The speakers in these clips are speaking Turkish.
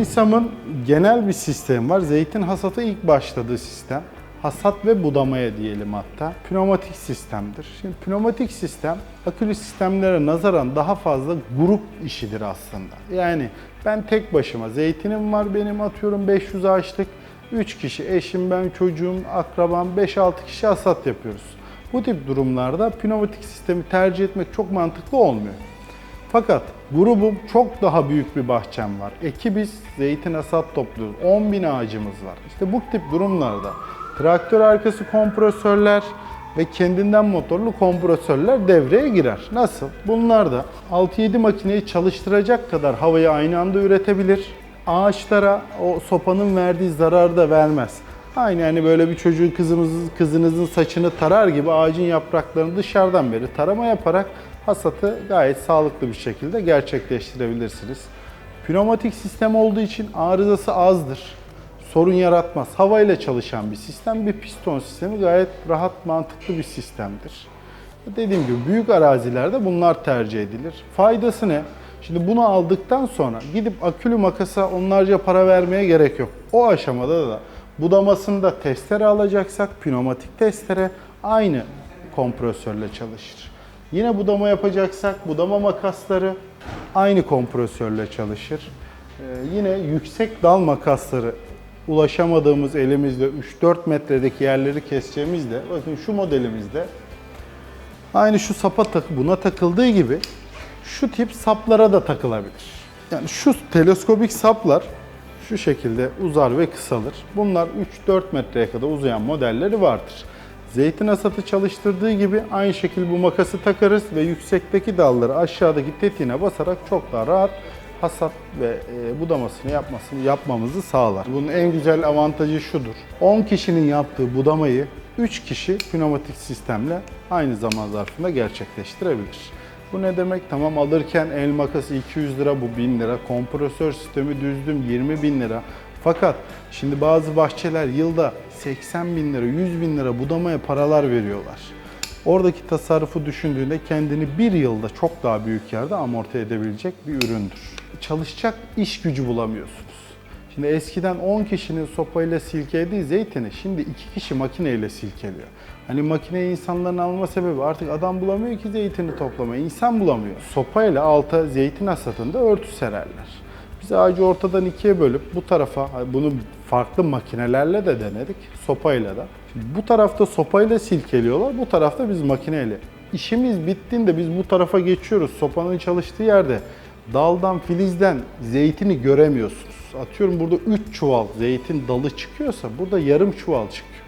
Lisam'ın genel bir sistemi var. Zeytin hasatı ilk başladığı sistem. Hasat ve budamaya diyelim hatta. Pneumatik sistemdir. Şimdi pneumatik sistem akülü sistemlere nazaran daha fazla grup işidir aslında. Yani ben tek başıma zeytinim var benim atıyorum 500 ağaçlık. 3 kişi eşim ben çocuğum akrabam 5-6 kişi hasat yapıyoruz. Bu tip durumlarda pneumatik sistemi tercih etmek çok mantıklı olmuyor. Fakat grubum çok daha büyük bir bahçem var. Ekibiz zeytin hasat topluyoruz. 10 bin ağacımız var. İşte bu tip durumlarda traktör arkası kompresörler ve kendinden motorlu kompresörler devreye girer. Nasıl? Bunlar da 6-7 makineyi çalıştıracak kadar havayı aynı anda üretebilir. Ağaçlara o sopanın verdiği zararı da vermez. Aynı yani böyle bir çocuğun kızımızın, kızınızın saçını tarar gibi ağacın yapraklarını dışarıdan beri tarama yaparak hasatı gayet sağlıklı bir şekilde gerçekleştirebilirsiniz. Pneumatik sistem olduğu için arızası azdır. Sorun yaratmaz. Havayla çalışan bir sistem, bir piston sistemi gayet rahat, mantıklı bir sistemdir. Dediğim gibi büyük arazilerde bunlar tercih edilir. Faydası ne? Şimdi bunu aldıktan sonra gidip akülü makasa onlarca para vermeye gerek yok. O aşamada da budamasında testere alacaksak pneumatik testere aynı kompresörle çalışır. Yine budama yapacaksak budama makasları aynı kompresörle çalışır. Ee, yine yüksek dal makasları ulaşamadığımız elimizde 3-4 metredeki yerleri keseceğimizde bakın şu modelimizde aynı şu sapa tak buna takıldığı gibi şu tip saplara da takılabilir. Yani şu teleskobik saplar şu şekilde uzar ve kısalır. Bunlar 3-4 metreye kadar uzayan modelleri vardır. Zeytin hasatı çalıştırdığı gibi aynı şekilde bu makası takarız ve yüksekteki dalları aşağıdaki tetiğine basarak çok daha rahat hasat ve e, budamasını yapmasını yapmamızı sağlar. Bunun en güzel avantajı şudur. 10 kişinin yaptığı budamayı 3 kişi pneumatik sistemle aynı zaman zarfında gerçekleştirebilir. Bu ne demek? Tamam alırken el makası 200 lira, bu 1000 lira. Kompresör sistemi düzdüm 20 bin lira. Fakat şimdi bazı bahçeler yılda 80 bin lira, 100 bin lira budamaya paralar veriyorlar. Oradaki tasarrufu düşündüğünde kendini bir yılda çok daha büyük yerde amorti edebilecek bir üründür. Çalışacak iş gücü bulamıyorsunuz. Şimdi eskiden 10 kişinin sopayla silkelediği zeytini şimdi 2 kişi makineyle silkeliyor. Hani makineyi insanların alma sebebi artık adam bulamıyor ki zeytini toplamaya, insan bulamıyor. Sopayla alta zeytin hasatında örtü sererler. Biz ağacı ortadan ikiye bölüp bu tarafa, bunu farklı makinelerle de denedik, sopayla da. Şimdi bu tarafta sopayla silkeliyorlar, bu tarafta biz makineyle. İşimiz bittiğinde biz bu tarafa geçiyoruz, sopanın çalıştığı yerde daldan, filizden zeytini göremiyorsunuz. Atıyorum burada 3 çuval zeytin dalı çıkıyorsa burada yarım çuval çıkıyor.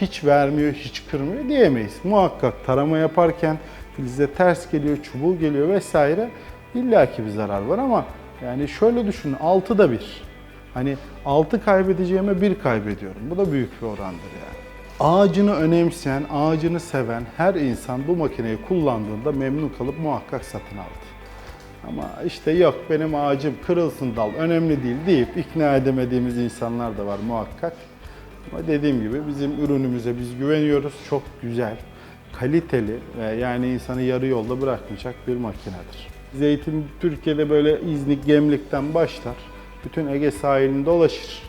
Hiç vermiyor, hiç kırmıyor diyemeyiz. Muhakkak tarama yaparken filize ters geliyor, çubuğu geliyor vesaire. İlla ki bir zarar var ama yani şöyle düşünün 6'da 1. Hani 6 kaybedeceğime 1 kaybediyorum. Bu da büyük bir orandır yani. Ağacını önemseyen, ağacını seven her insan bu makineyi kullandığında memnun kalıp muhakkak satın aldı. Ama işte yok benim ağacım kırılsın dal önemli değil deyip ikna edemediğimiz insanlar da var muhakkak. Ama dediğim gibi bizim ürünümüze biz güveniyoruz. Çok güzel, kaliteli ve yani insanı yarı yolda bırakmayacak bir makinedir. Zeytin Türkiye'de böyle İznik, Gemlik'ten başlar. Bütün Ege sahilini dolaşır.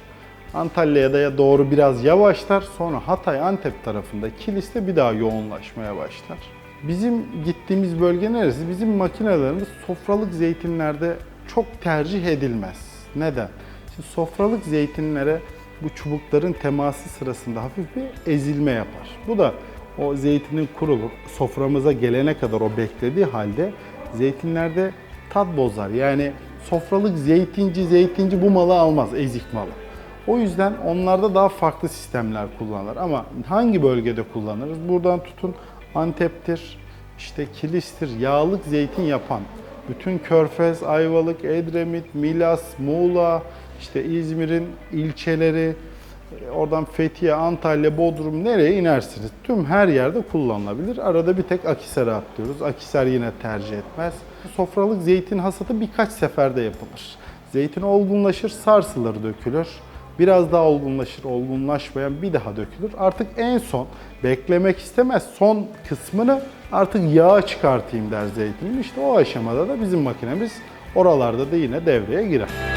Antalya'ya da doğru biraz yavaşlar. Sonra Hatay, Antep tarafında Kilis'te bir daha yoğunlaşmaya başlar. Bizim gittiğimiz bölge neresi? Bizim makinelerimiz sofralık zeytinlerde çok tercih edilmez. Neden? Şimdi sofralık zeytinlere bu çubukların teması sırasında hafif bir ezilme yapar. Bu da o zeytinin kurulup soframıza gelene kadar o beklediği halde zeytinlerde tat bozar. Yani sofralık zeytinci zeytinci bu malı almaz, ezik malı. O yüzden onlarda daha farklı sistemler kullanılır. Ama hangi bölgede kullanırız? Buradan tutun Antep'tir, işte Kilis'tir, yağlık zeytin yapan. Bütün Körfez, Ayvalık, Edremit, Milas, Muğla, işte İzmir'in ilçeleri, oradan Fethiye, Antalya, Bodrum nereye inersiniz? Tüm her yerde kullanılabilir. Arada bir tek Akisar'a atlıyoruz. Akisar yine tercih etmez. Sofralık zeytin hasatı birkaç seferde yapılır. Zeytin olgunlaşır, sarsılır, dökülür. Biraz daha olgunlaşır, olgunlaşmayan bir daha dökülür. Artık en son beklemek istemez. Son kısmını artık yağa çıkartayım der zeytinin. İşte o aşamada da bizim makinemiz oralarda da yine devreye girer.